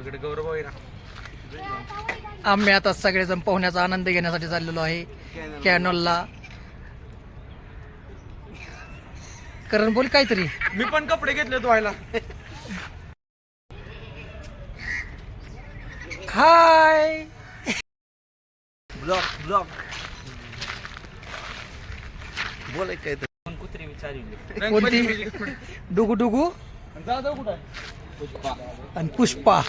इकडे गौरव आहे ना. आम्ही आता सगळेजण पोहण्याचा आनंद घेण्यासाठी चाललेलो आहे. कॅनोलला करण बोल काहीतरी. मी पण कपडे घेतले धुवायला हाय. ब्लॉक ब्लॉक बोलाय काय तर कुत्री कोणती डुगू डुगू. दादा कुठं आणि पुष्पा.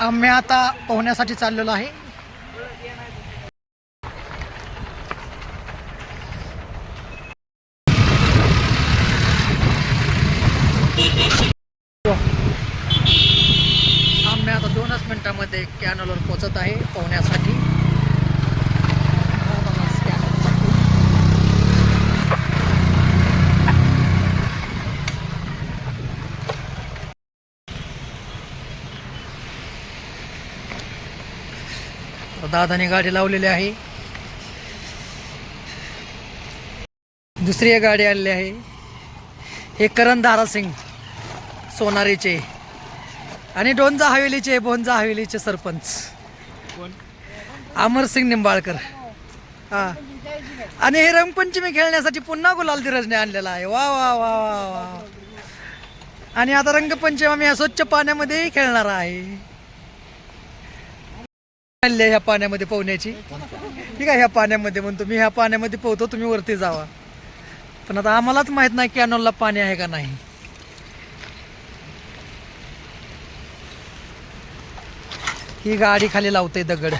आम्ही आता पोहण्यासाठी चाललेलो आहे. आम्ही आता दोनच मिनिटामध्ये कॅनलवर पोचत आहे पोहण्यासाठी. दादाने गाडी लावलेली आहे. दुसरी एक गाडी आलेली आहे. हे करण धारासिंग सोनारीचे आणि डोंजा हवेलीचे बोंजा हवेलीचे सरपंच. अमरसिंग निंबाळकर. हा. आणि हे रंगपंचमी खेळण्यासाठी पुन्हा गुलाल धीरजने आणलेला आहे. वा वा वा वा वा. आणि आता रंगपंचमी आम्ही स्वच्छ पाण्यामध्येही खेळणार आहे. चालले ह्या पाण्यामध्ये पोहण्याची. ठीक आहे ह्या पाण्यामध्ये म्हणतो मी. ह्या पाण्यामध्ये पोहतो तुम्ही वरती जावा. पण आता आम्हालाच माहीत नाही कॅनॉलला पाणी आहे का नाही. ही गाडी खाली लावते दगड.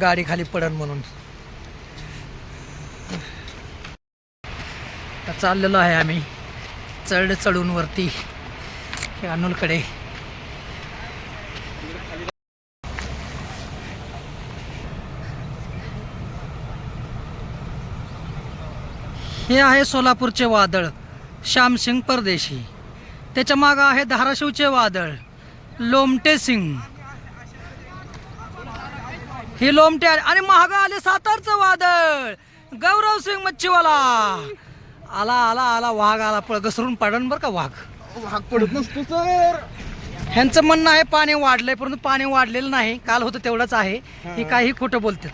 गाडी खाली पडन म्हणून. चाललेलो आहे आम्ही. चढ चढून वरती कॅनॉलकडे. हे आहे सोलापूरचे वादळ श्यामसिंग परदेशी. त्याच्या मागं आहे धाराशिवचे वादळ लोमटे सिंग. हे लोमटे आले आणि महाग आले सातारचं वादळ. गौरव सिंग मच्छीवाला. आला आला आला वाघ आला पळ घसरून पाडन बरं का वाघ. भाग पडत नसतो तर. ह्यांचं म्हणणं आहे पाणी वाढलंय परंतु पाणी वाढलेलं नाही. काल होतं तेवढंच आहे. ही. काही खोटं बोलतात.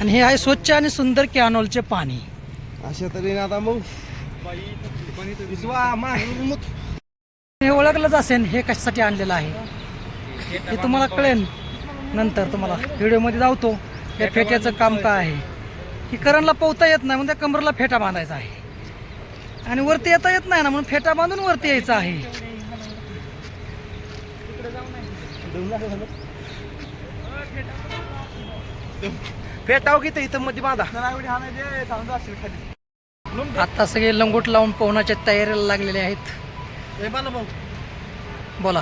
आणि हे आहे स्वच्छ आणि सुंदर कॅनोलचे पाणी. अशा तऱ्हेने आता मग हे ओळखलंच असेल हे कशासाठी आणलेलं आहे? हे तुम्हाला कळेल नंतर तुम्हाला व्हिडिओमध्ये धावतो या फेट्याचं काम काय आहे. ही करणला पोहता येत नाही म्हणजे कमरला फेटा बांधायचा आहे. आणि वरती येता येत नाही ना म्हणून फेटा बांधून वरती यायचं आहे. फेटाव की इथं मध्ये बांधा. आता सगळे लंगोट लावून पोहण्याच्या तयारीला लागलेले आहेत. बोला.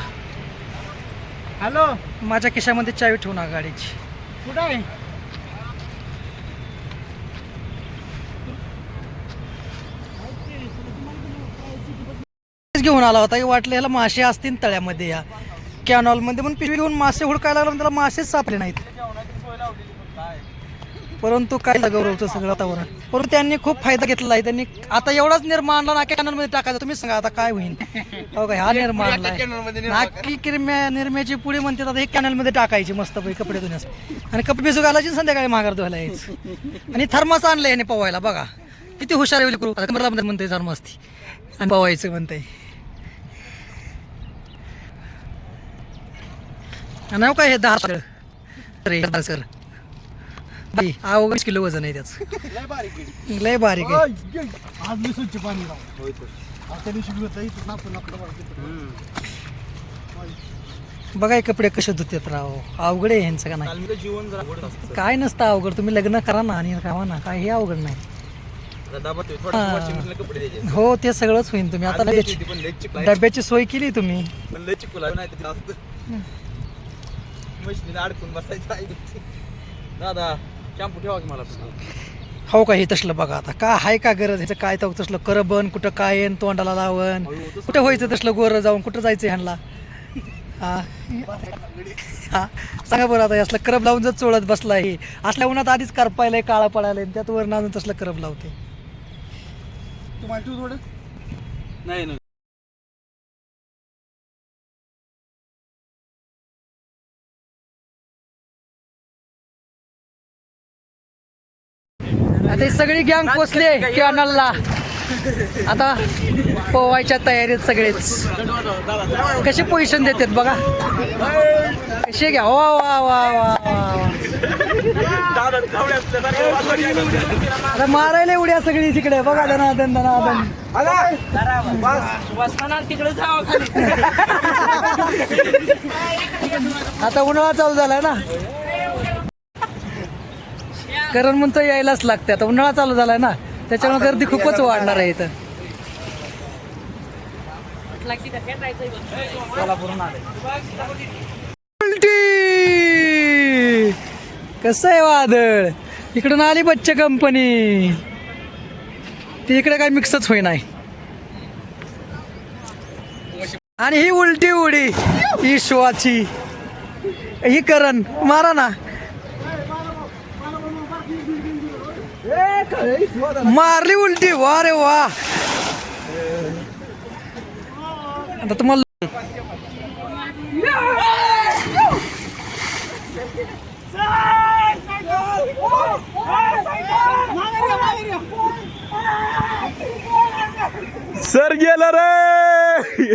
हॅलो. माझ्या खिशामध्ये चावी ठेवू ना गाडीची. कुठं आहे? घेऊन आला होता की वाटलं याला मासे असतील तळ्यामध्ये या. कॅनॉलमध्ये पण पिशवी घेऊन मासे हुडकायला लागला त्याला मासेच सापले नाहीत. परंतु काय गौरवचं सगळं वातावरण? परंतु त्यांनी खूप फायदा घेतला आहे. त्यांनी आता एवढाच निर्मा आणला ना कॅनॉलमध्ये टाकायचा. तुम्ही सांगा आता काय होईल? हो काय हा निर्मा आणलाय नाकी किरम्या निरम्याची पुढे म्हणते आता हे कॅनलमध्ये टाकायची मस्त पैकी कपडे धुण्यास. आणि कपडे भिजू घालायचे संध्याकाळी माघार धुवायला यायचं. आणि थर्मास आणलं याने पवायला बघा. किती हुशार आहे करू कमरला म्हणते थर्मास ती. आणि पवायचं म्हणते नाव काय हे दहा सर सर बाई अवघड किलो वजन आहे त्याचं. लय बारीक आहे. आज मी स्वच्छ पाणी बघा हे कपडे कसे धुतात राव. अवघड आहे ह्यांचं का नाही? जीवन काय नसतं अवघड. तुम्ही लग्न करा ना आणि राहा ना. काय हे अवघड नाही. हा. हो ते सगळंच होईल तुम्ही. आता. डब्याची सोय केली तुम्ही. अडकून बसायचं आहे. दादा शॅम्पू ठेवा की मला. हो का हे तसलं बघा आता. का आहे का गरज? ह्याचं काय तर तसलं करबन कुठं काय येन तोंडाला लावण? कुठं व्हायचं तसलं गोरं जाऊन? कुठं जायचं ह्यांना हा? हा? सांगा बरं आता असलं करब लावून जर चोळत बसला हे. असल्या उन्हात आधीच करपायलाय काळा पडायला त्यात वर आणून तसलं करब लावते. तुम्हाला तू थोडं? नाही ना आता ही सगळी गँग पोचले कॅनलला आता पोवायच्या तयारीत सगळेच. कसे पोझिशन देतात बघा. कसे घ्या. वा वा वा वा आता मारायला उड्या सगळी तिकडे. बघा दनादन दनादन आता उन्हाळा चालू झालाय ना. कारण म्हणतो यायलाच लागते आता उन्हाळा चालू झालाय ना त्याच्यामुळे गर्दी खूपच वाढणार आहे इथं उलटी! कसं आहे वादळ? इकडून आली बच्चे कंपनी ती इकडे काय मिक्सच होई नाही आणि ही उलटी उडी ही शिवाची ही करण. मारा ना. मारली उलटी वा रे वा. आता तुम्हाला सर गेला रे.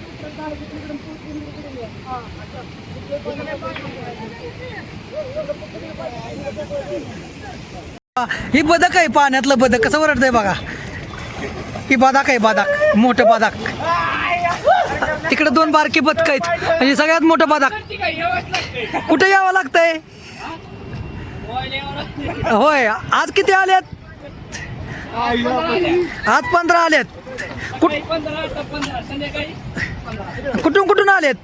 ही बदक आहे पाण्यातलं बदक. कसं ओरडतंय बघा. ही बदक आहे बादाक. मोठं बदक. तिकडे दोन बारकी बदक आहेत. म्हणजे सगळ्यात मोठं बदक. कुठे यावं लागतंय? होय आज किती आल्यात आज पंधरा आल्यात कुठ कुठून कुठून आलेत?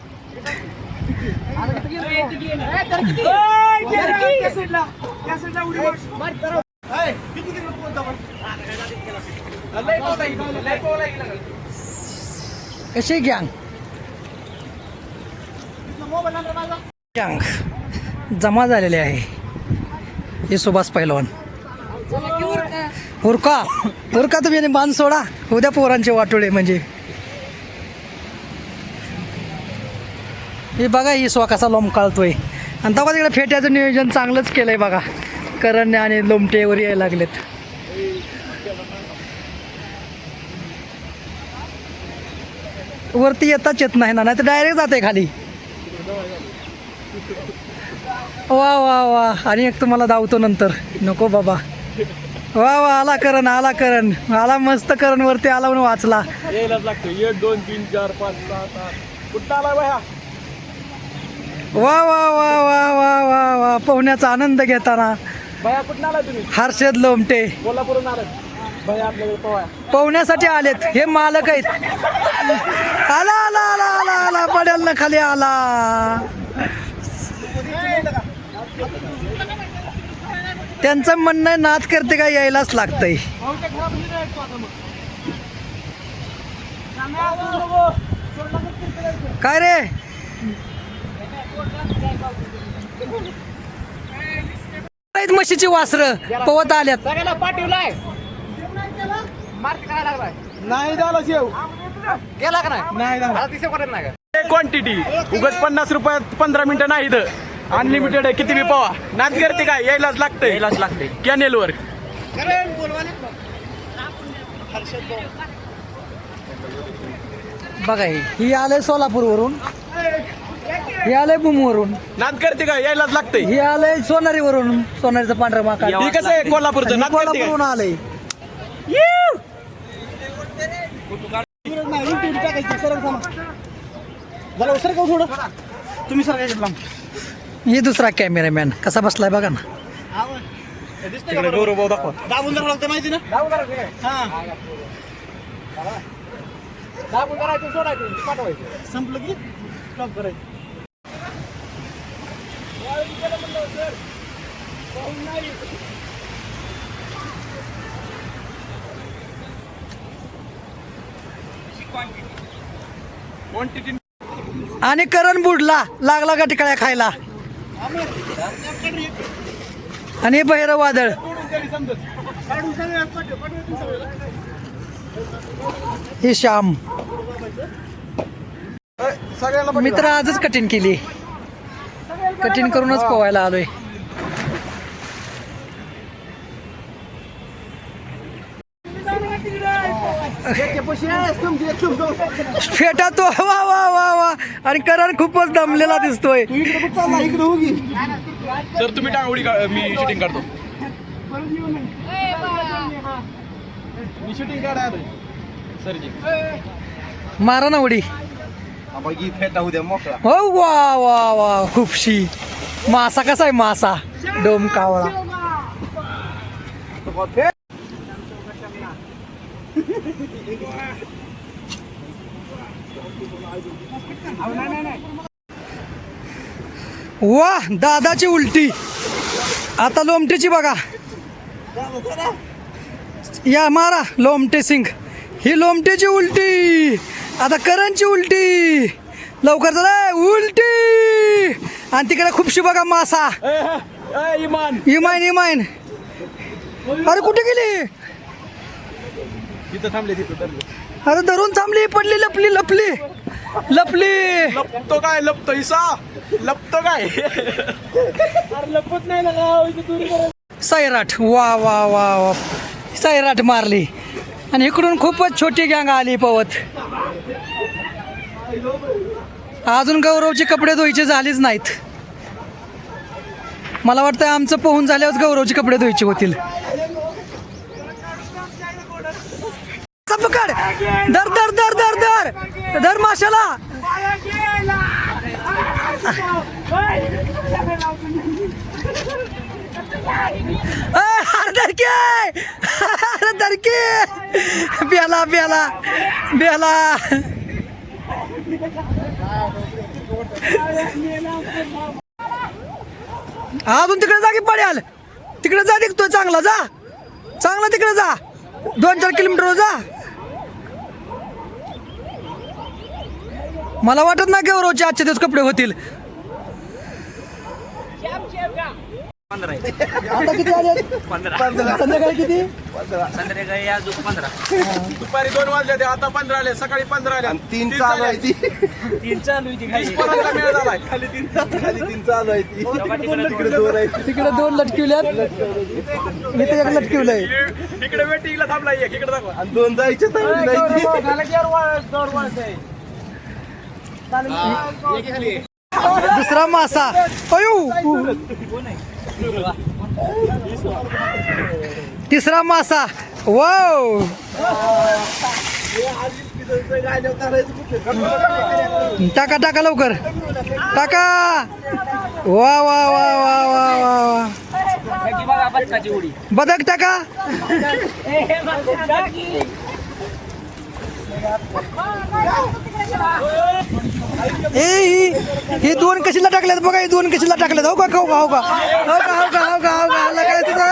कशी गँग गँग जमा झालेले आहे. हे सुभाष पैलवान. हुरका हुरका तुम्ही बांध सोडा. उद्या पोरांचे वाटोळे म्हणजे. हे बघा ही स्वा कसा लोंबकाळतोय आणि तेव्हा तिकडे फेट्याचं नियोजन चांगलंच केलं आहे बघा. करण्या आणि लोमटेवर यायला लागलेत. वरती येताच येत नाही ना नाही तर डायरेक्ट जाते खाली. वा वा वा. आणि एक तुम्हाला धावतो नंतर. नको बाबा. वा वा आला करण आला करण. आला मस्त करण वरती आला म्हणून वाचला. एक दोन तीन चार पाच सहा सात कुठं आला वा वा वा वा वा वा वा. पोहण्याचा आनंद घेताना. आला तुम्ही? हर्षद लोमटे. कोल्हापूरून आला बाया आपल्याकडे पवाया पोहण्यासाठी आलेत. हे मालक आहेत. आला आला आला आला आला. पडेल ना खाली आला. त्यांचं म्हणणं नाद करते का यायलाच लागतंय. काय रे? म्हशीची वासर पवत आल्यात. सगळ्याला पाठवलाय. नाही झाला शेव. गेला का नाही? नाही क्वांटिटी उगाच पन्नास रुपयात पंधरा मिनिटं नाही इथं अनलिमिटेड आहे. किती बी पवा. नाद करते काय यायलाच लागतंय. यायलाच लागते कॅनेलवर बघा हे. ही आलंय सोलापूरवरून. हे आलंय बुमवरून नाद करते का? यायलाच लागते हे आलंय सोनारीवरून. सोनारीचं पांढरा माका. हे कसं आहे? कोल्हापूरचं. नाद आलंय तुम्ही दुसरा हे दुसरा कॅमेरामॅन कसा बसलाय बघा ना. संपलं की स्टॉप करायचं. आणि करण बुडला लागला का टिकळ्या खायला. आणि भैरव वादळ. ही श्याम. मित्र आजच कठीण केली. कठीण करूनच पोवायला आलोय. फेटा तो वा वा वा वा. आणि करण खूपच दमलेला दिसतोय. सर तुम्ही का- मी शूटिंग काढतो. मी शूटिंग काढा सरजी. मारा ना उडी बाकी फेटा उद्या मोकळा हो वा वा वा खूपशी. मासा कसा आहे मासा? डोम कावळा. वा दादाची उलटी. आता लोमटेची बघा. या मारा लोमटे सिंग. ही लोमटेची उलटी. आता करणची उलटी. लवकर चला. उलटी. आणि तिकडे खूपशी बघा मासा इमान. इमाईन इमाईन अरे कुठे गेली? थांबले अरे धरून थांबली पडली लपली लपली. लपली. लपतो काय लपतो इसा? लपतो काय? लपत नाही सैराट वा वा वा वा. सैराट मारली. आणि इकडून खूपच छोटी गँग आली पवत. अजून गौरवचे कपडे धुवायचे झालेच नाहीत. मला वाटतं आमचं पोहून झाल्यावर गौरवचे कपडे धुवायचे होतील. पकड. दर दर दर दर दर दर माशाला. अरे दरके अरे दरके बेला बेला बेला अजून तिकडे जा की पड्याल. तिकडे जा निघतोय चांगला जा. चांगला तिकडे जा. दोन चार किलोमीटर जा. मला वाटत नाही गौरवचे आजचे दिवस कपडे होतील. आता किती आले? संध्याकाळी किती? संध्याकाळी अजून पंधरा. दुपारी दोन वाजले ते आता पंधरा आले सकाळी पंधरा आले. तीन चालू आहे ती. तीन चालू आहे ती मेळ झालाय खाली तीन खाली तीन चालू आहे ती. तिकडे दोन आहे. तिकडे दोन लटकिवल्यात. इथे एक लटकिवलंय. इकडे वेटिंगला थांबला एक इकडे दाखवा. आणि दोन जायचे दुसरा मासा. अयो! तिसरा मासा. वाव टाका टाका लवकर. टाका. वा वा वा वा वा वा बदक टाका. ए ही ही दोन कशीला टाकल्यात बघा ही दोन कशीला टाकल्यात. हो का हो का हो का? हो का हो का हो का हो का? आला काय तिसरा!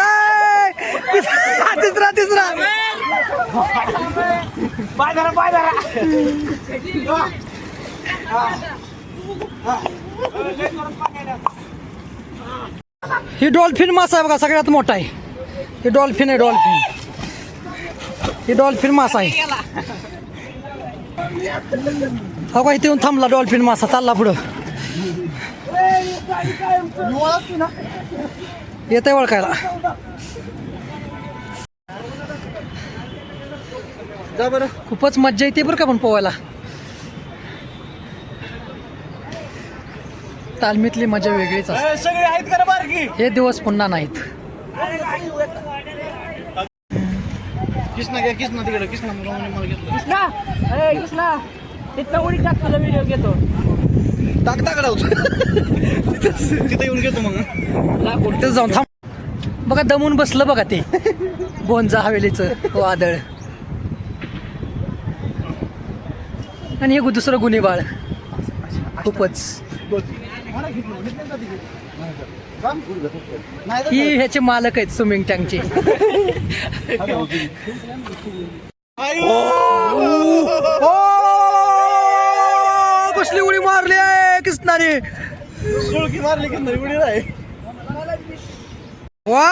तिसरा तिसरा. ही डॉल्फिन मासा आहे बघा सगळ्यात मोठा आहे. ही डॉल्फिन आहे डॉल्फिन. ही डॉल्फिन मासा आहे. हो का इथे येऊन थांबला डॉल्फिन मासा चालला पुढं. येत आहे ओळखायला. जा बरं. खूपच मज्जा येते बरं का पण पोवायला. तालमीतली मजा वेगळीच असते. हे दिवस पुन्हा नाहीत. कृष्णा घ्या कृष्णा तिकडे कृष्णा मला घेतलं. कृष्णा ए कृष्णा तिथं उडी टाक तुला व्हिडिओ घेतो. टाक टाकडा तिथे येऊन घेतो मग. तिथं जाऊन थांब. बघा दमून बसलं बघा ते. बोनजा हवेलीचं वादळ. आणि हे दुसरं गुन्हे बाळ खूपच ही ह्याचे मालक आहेत स्विमिंग टँकचे कसली उडी मारली आहे कृष्णाने? सुळकी मारली की नाही उडी नाही. वा!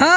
हा!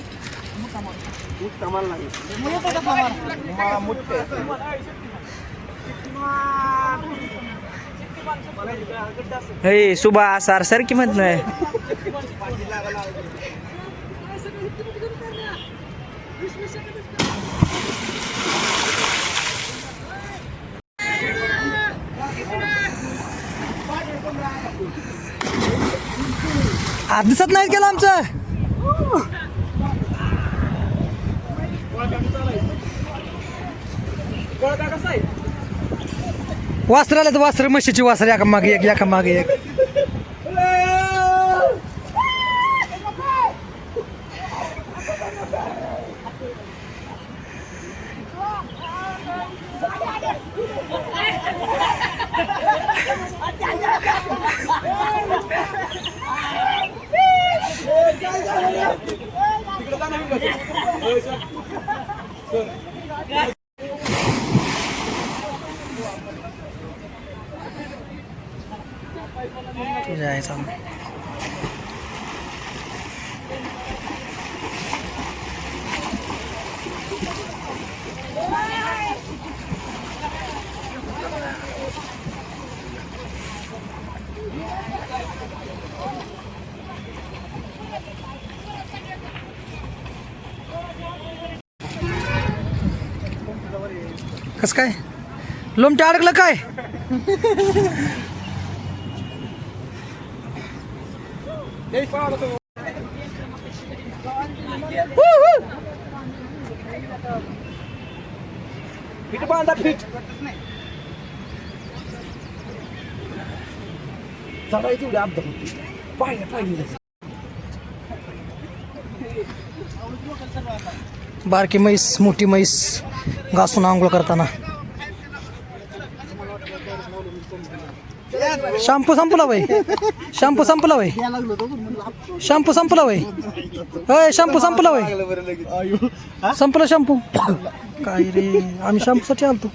हे सुबा सार सर की म्हणत नाही. आज दिसत नाहीत गेलं आमचं. वासर आले तर वासर म्हशीची वासर एका मागे एक एका मागे एक. तुझ्या आईचा कस काय? लोमटे अडकलं काय? फिट बांधा फिट चढाई तेवढी अपघात होती पाहिजे पाहिजे बारकी म्हैस मोठी म्हैस घासून आंघोळ करताना. शॅम्पू संपला वय शॅम्पू संपला वय शॅम्पू संपला वय होय शॅम्पू संपला वय संपला शॅम्पू. काय रे आम्ही शॅम्पूसाठी आलतो.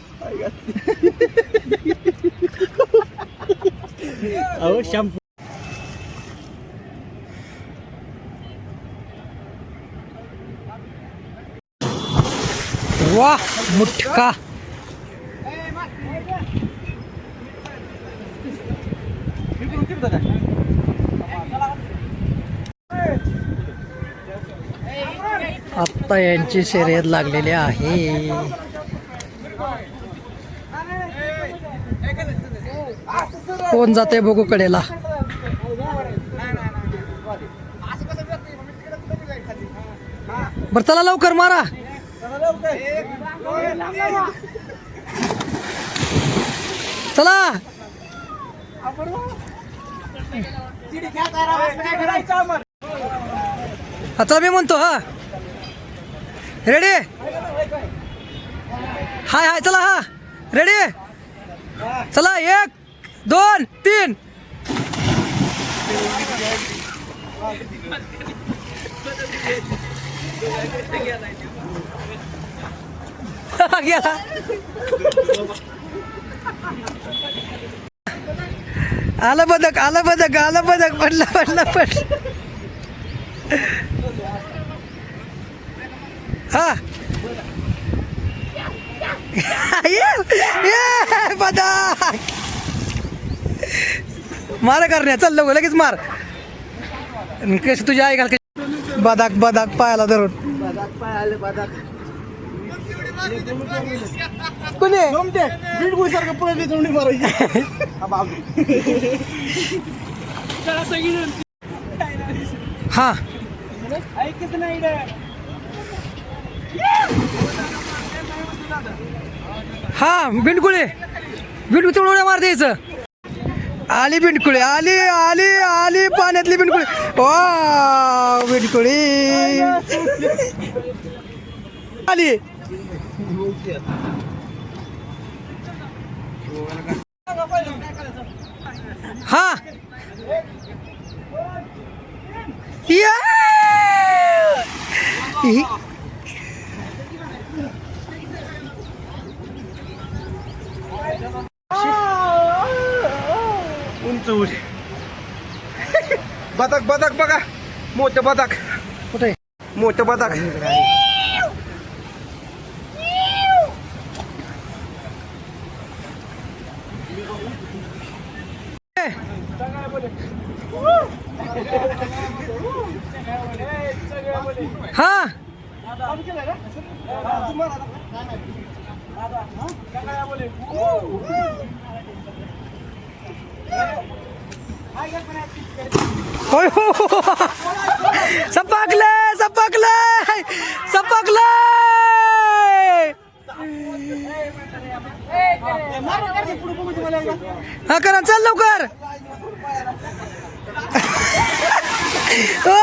अहो शॅम्पू. वा मुटका. आत्ता यांची शर्यत लागलेली आहे. कोण जाते बघू कडेला. बर चला लवकर मारा. चला. आता मी म्हणतो हा. रेडी हाय हाय चला हा. रेडी चला एक दोन तीन. गेला. आलं बदक आलं बदक आलं बदक पडलं पडलं पडलं. हा. बदक. मार करण्या चल लवकर लगेच मार. कशी तुझी आई घाल कशी बदाक बदाक पायाला धरून. कोणी? हा हा. बिंडकुळे. बिंडकुळे उड्या मार द्यायचं आली बिंडकुळे आली आली आली पाण्यातली बिंडकुळे. वा बिंडकुळे. आली. हा या हि- उंच उडी बदक बदक बघा मोठं बदक कुठे मोठं बदक हा होय हो, हो, हो, हो सपाकले. हा करा चल लवकर. ओ!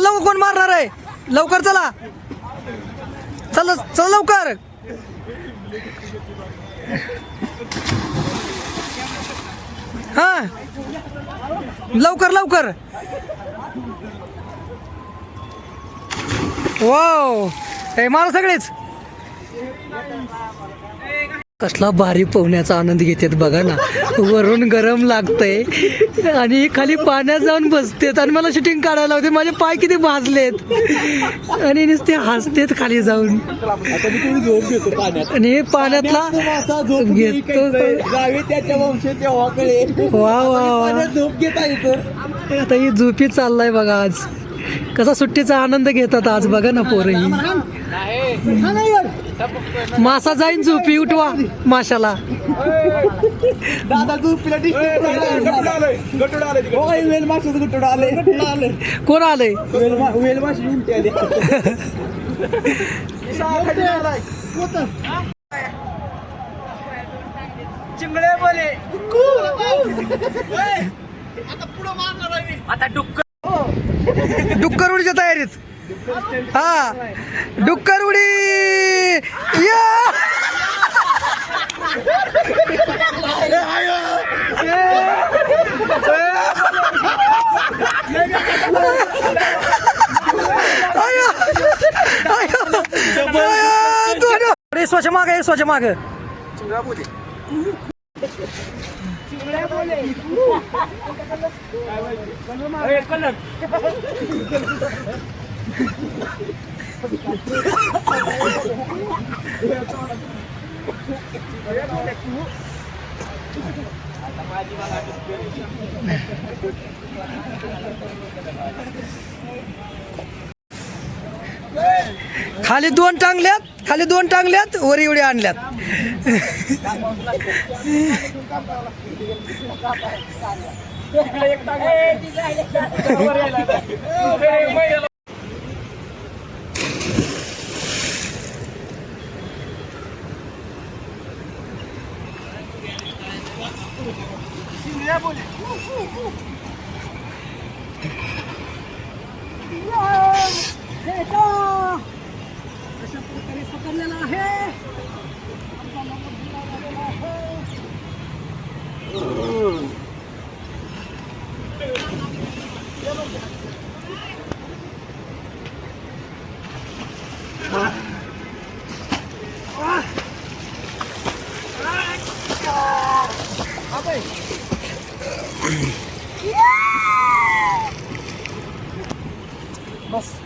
चल लवकर कोण मारणार आहे? लवकर चला. चल चल लवकर. हा. लवकर लवकर. वाव. हे मारा सगळेच. कसला भारी पोहण्याचा आनंद घेतात बघा ना. वरून गरम लागतंय. आणि खाली पाण्यात जाऊन बसतेत आणि मला शूटिंग काढायला होते माझे पाय किती भाजलेत. आणि नुसते हसतेत खाली जाऊन. आणि पाण्यातला घेतो. वा वा वा. झोप घेता येतं आता ही झोपी चाललाय बघा आज. कसा सुट्टीचा आनंद घेतात आज बघा ना पोरं ही. मासा जाईन झोपी उठवा माशाला. दादा झोपीला वेल आले आले कोण आलंय? वेल मा- वेल माशी उलटी आली. चिंगळे बोले. डुक्कर उडीच्या तयारीत. हा. डुक्कर उडी. अरे स्वच्छ माग आहे स्वच्छ माग. कलर. खाली दोन टांगल्यात खाली दोन टांगल्यात वर एवढे आणल्यात.